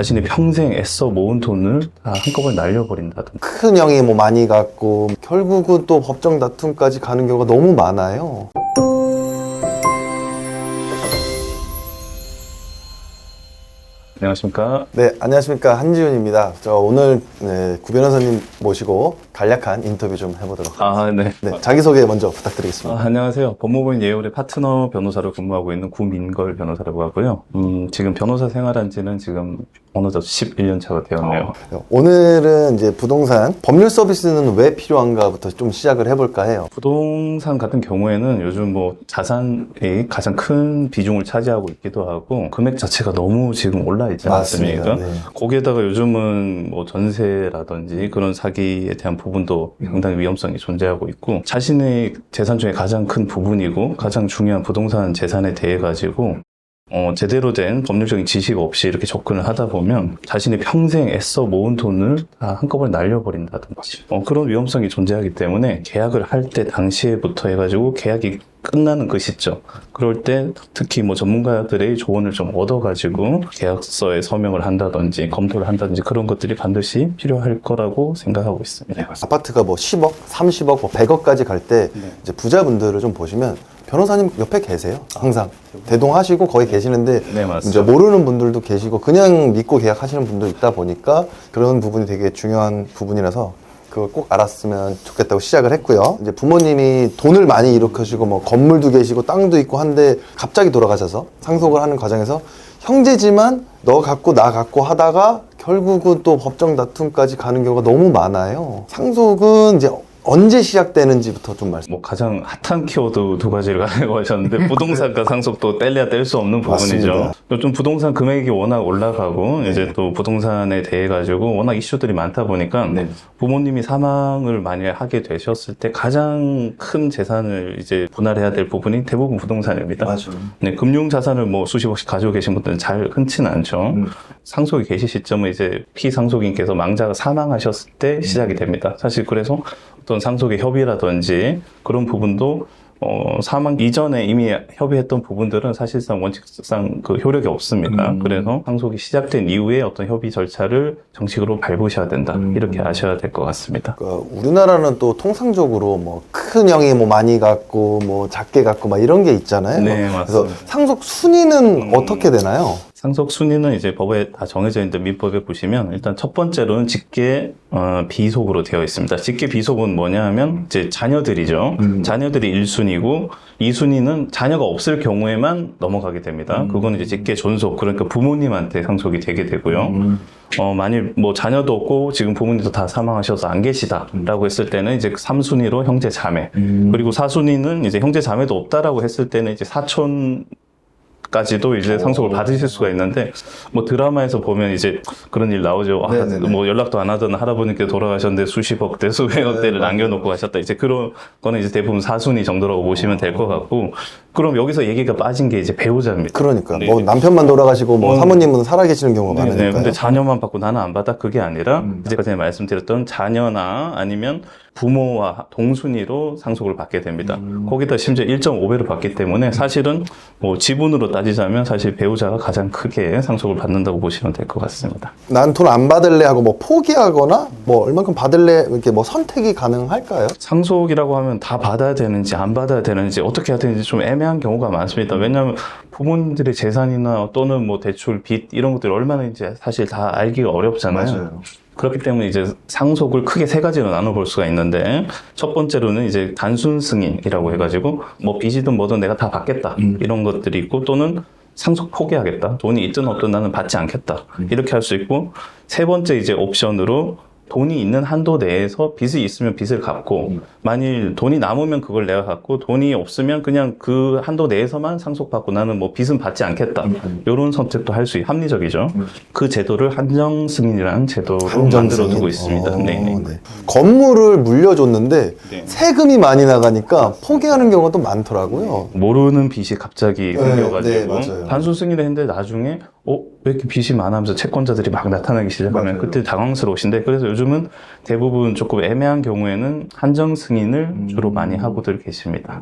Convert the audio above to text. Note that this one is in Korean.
자신이 평생 애써 모은 돈을 다 한꺼번에 날려버린다든가 큰 형이 뭐 많이 갖고 결국은 또 법정 다툼까지 가는 경우가 너무 많아요. 안녕하십니까 네, 안녕하십니까 한지훈입니다. 저 오늘 네, 구 변호사님 모시고 간략한 인터뷰 좀 해보도록 하겠습니다. 아, 네. 네, 자기소개 먼저 아, 부탁드리겠습니다. 안녕하세요. 법무부인 예울의 파트너 변호사로 근무하고 있는 구민걸 변호사라고 하고요. 음, 지금 변호사 생활한 지는 지금 어느덧 11년 차가 되었네요. 오늘은 이제 부동산 법률 서비스는 왜 필요한가부터 좀 시작을 해볼까 해요. 부동산 같은 경우에는 요즘 뭐 자산이 가장 큰 비중을 차지하고 있기도 하고 금액 자체가 너무 지금 올라 있지 않습니까? 맞습니다. 네. 거기에다가 요즘은 뭐 전세라든지 그런 사기에 대한 부분도 상당히 위험성이 존재하고 있고 자신의 재산 중에 가장 큰 부분이고 가장 중요한 부동산 재산에 대해 가지고 어, 제대로 된 법률적인 지식 없이 이렇게 접근을 하다 보면 자신이 평생 애써 모은 돈을 다 한꺼번에 날려버린다든지 어, 그런 위험성이 존재하기 때문에 계약을 할 때 당시에부터 해가지고 계약이 끝나는 그 시점 그럴 때 특히 뭐 전문가들의 조언을 좀 얻어가지고 계약서에 서명을 한다든지 검토를 한다든지 그런 것들이 반드시 필요할 거라고 생각하고 있습니다. 아파트가 뭐 10억, 30억, 뭐 100억까지 갈때 네. 이제 부자분들을 좀 보시면 변호사님 옆에 계세요. 항상 대동하시고 거기 계시는데 네, 맞습니다. 이제 모르는 분들도 계시고 그냥 믿고 계약하시는 분도 있다 보니까 그런 부분이 되게 중요한 부분이라서 그걸 꼭 알았으면 좋겠다고 시작을 했고요. 이제 부모님이 돈을 많이 일으키시고 뭐 건물도 계시고 땅도 있고 한데 갑자기 돌아가셔서 상속을 하는 과정에서 형제지만 너 갖고 나 갖고 하다가 결국은 또 법정 다툼까지 가는 경우가 너무 많아요. 상속은 이제 언제 시작되는지부터 좀 말씀. 뭐 가장 핫한 키워드 두 가지를 가지고 하셨는데 부동산과 상속도 뗄래야 뗄 수 없는 부분이죠. 맞습니다. 좀 부동산 금액이 워낙 올라가고 이제 또 부동산에 대해 가지고 워낙 이슈들이 많다 보니까 부모님이 사망을 만약에 하게 되셨을 때 가장 큰 재산을 이제 분할해야 될 부분이 대부분 부동산입니다. 네, 금융 자산을 뭐 수십억씩 가지고 계신 분들은 잘 흔치는 않죠. 상속이 계실 시점은 이제 피상속인께서 망자가 사망하셨을 때 시작이 됩니다. 사실 그래서 어떤 상속의 협의라든지 그런 부분도 어, 사망 이전에 이미 협의했던 부분들은 사실상 원칙상 그 효력이 없습니다. 그래서 상속이 시작된 이후에 어떤 협의 절차를 정식으로 밟으셔야 된다. 이렇게 아셔야 될 것 같습니다. 그러니까 우리나라는 또 통상적으로 뭐 큰 형이 뭐 많이 갖고 뭐 작게 갖고 막 이런 게 있잖아요. 네, 그래서 맞습니다. 상속 순위는 어떻게 되나요? 상속 순위는 이제 법에 다 정해져 있는데 민법에 보시면 일단 첫 번째로는 직계 어, 비속으로 되어 있습니다. 직계 비속은 뭐냐 하면 이제 자녀들이죠. 자녀들이 1순위고 2순위는 자녀가 없을 경우에만 넘어가게 됩니다. 그거는 이제 직계 존속 그러니까 부모님한테 상속이 되게 되고요. 어, 만일 뭐 자녀도 없고 지금 부모님도 다 사망하셔서 안 계시다라고 했을 때는 이제 3순위로 형제 자매. 그리고 4순위는 이제 형제 자매도 없다라고 했을 때는 이제 사촌 까지도 이제 상속을 받으실 수가 있는데 뭐 드라마에서 보면 이제 그런 일 나오죠. 아, 네네네. 뭐 연락도 안 하던 할아버님께 돌아가셨는데 수십억 대 수백억 대를 남겨놓고 가셨다. 이제 그런 거는 이제 대부분 사순위 정도라고 보시면 될 것 같고 그럼 여기서 얘기가 빠진 게 이제 배우자입니다. 그러니까 네, 뭐 네. 남편만 돌아가시고 뭐 어. 사모님은 살아계시는 경우가 네, 많으니까요. 근데 자녀만 받고 나는 안 받아 그게 아니라 제가 전에 말씀드렸던 자녀나 아니면 부모와 동순위로 상속을 받게 됩니다. 거기다 심지어 1.5배로 받기 때문에 사실은 뭐 지분으로 따지자면 사실 배우자가 가장 크게 상속을 받는다고 보시면 될 것 같습니다. 난 돈 안 받을래 하고 뭐 포기하거나 뭐 얼만큼 받을래 이렇게 뭐 선택이 가능할까요? 상속이라고 하면 다 받아야 되는지 안 받아야 되는지 어떻게 해야 되는지 좀 애매한 경우가 많습니다. 왜냐하면 부모님들의 재산이나 또는 뭐 대출, 빚 이런 것들이 얼마나인지 사실 다 알기가 어렵잖아요. 그렇기 때문에 이제 상속을 크게 세 가지로 나눠 볼 수가 있는데 첫 번째로는 이제 단순 승인이라고 해가지고 뭐 빚이든 뭐든 내가 다 받겠다. 이런 것들이 있고 또는 상속 포기하겠다. 돈이 있든 없든 나는 받지 않겠다. 이렇게 할 수 있고 세 번째 이제 옵션으로 돈이 있는 한도 내에서 빚이 있으면 빚을 갚고 만일 돈이 남으면 그걸 내가 갚고 돈이 없으면 그냥 그 한도 내에서만 상속받고 나는 뭐 빚은 받지 않겠다 이런 선택도 할수있 합리적이죠 그 제도를 한정 승인이라는 제도로 만들어 두고 있습니다 어, 네. 네. 건물을 물려줬는데 네. 세금이 많이 나가니까 포기하는 경우가 또 많더라고요. 모르는 빚이 갑자기 네, 생겨가지고 네, 맞아요. 단순 승인을 했는데 나중에 어? 왜 이렇게 빚이 많아 하면서 채권자들이 막 나타나기 시작하면 맞아요. 그때 당황스러우신데 그래서 요즘은 대부분 조금 애매한 경우에는 한정 승인을 주로 많이 하고들 계십니다.